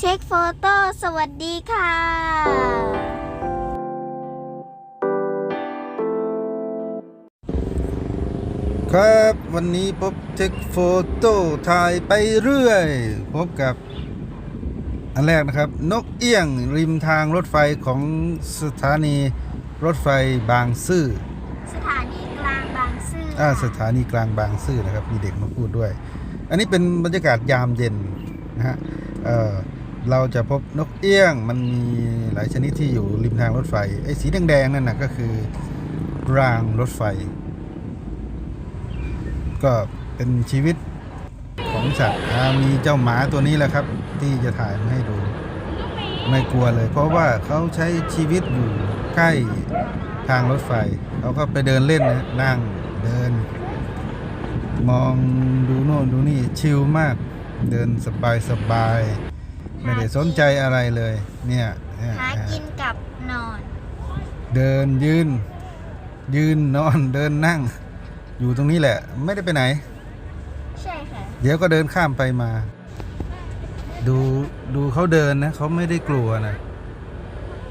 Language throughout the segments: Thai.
เช็คโฟโต้สวัสดีค่ะครับวันนี้พบเทคโฟโต้ถ่ายไปเรื่อย พบกับ อันแรกนะครับ นกเอี้ยงริมทางรถไฟของสถานีรถไฟบางซื่อสถานีกลางบางซื่ออ่าค่ะสถานีกลางบางซื่อนะครับ มีเด็กมาพูดด้วย อันนี้เป็นบรรยากาศยามเย็นนะฮะเอ่อ เราจะพบนกเอี้ยงมันมีหลายชนิดที่อยู่ริมทางรถไฟไอ้สีแดงๆนั่นนะก็คือรางรถไฟ ก็เป็นชีวิตของสัตว์อ่ามีเจ้าหมาตัวนี้แหละครับ ที่จะถ่ายมาให้ดู ไม่กลัวเลย เพราะว่าเขาใช้ชีวิตอยู่ใกล้ทางรถไฟเขาก็ไปเดินเล่นนะนั่งเดิน มองดูโน่นดูนี่ชิลมาก เดินสบายสบาย ไม่ได้สนใจอะไรเลย เนี่ยเนี่ยหากินกับนอน เดินยืน ยืนนอนเดินนั่ง อยู่ตรงนี้แหละ ไม่ได้ไปไหน ใช่ค่ะ เดี๋ยวก็เดินข้ามไปมา ดูดูเขาเดินนะเขาไม่ได้กลัวนะ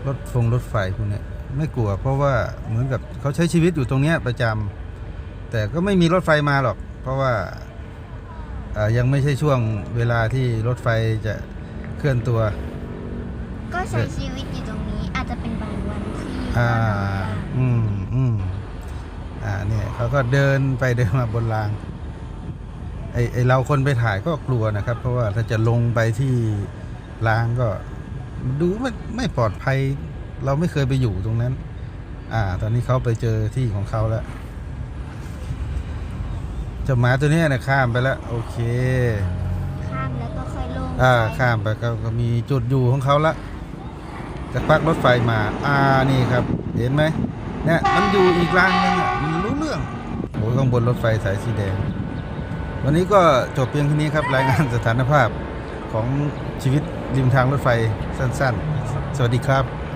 รถฟงรถไฟพวกเนี้ยไม่กลัว เพราะว่าเหมือนกับเขาใช้ชีวิตอยู่ตรงเนี้ยประจำแต่ก็ไม่มีรถไฟมาหรอก เพราะว่าอ่ายังไม่ใช่ช่วงเวลาที่รถไฟจะ เคลื่อนตัว ก็ใช้ชีวิตอยู่ตรงนี้ อาจจะเป็นบางวันที่อ่านอนอืมอืมอ่าเนี่ยเขาก็เดินไปเดินมาบนรางไอไอเราคนไปถ่ายก็กลัวนะครับ เพราะว่าถ้าจะลงไปที่รางก็ ดูไม่ไม่ปลอดภัย เราไม่เคยไปอยู่ตรงนั้น อ่า ตอนนี้เขาไปเจอที่ของเขาแล้วเจ้าหมาตัวเนี้ยนะข้ามไปแล้ว โอเคข้ามแล้วก็ค่ อ่าข้ามไปก็ก็มีจุดอยู่ของเขาละจะพักรถไฟมาอ่านี่ครับ เห็นไหมเนี่ยมันอยู่อีกรางนึงอะมันรู้เรื่องโอ้ยข้างบนรถไฟสายสีแดง วันนี้ก็จบเพียงแค่นี้ครับรายงานสถานภาพของชีวิตริมทางรถไฟสั้น ๆ สวัสดีครับ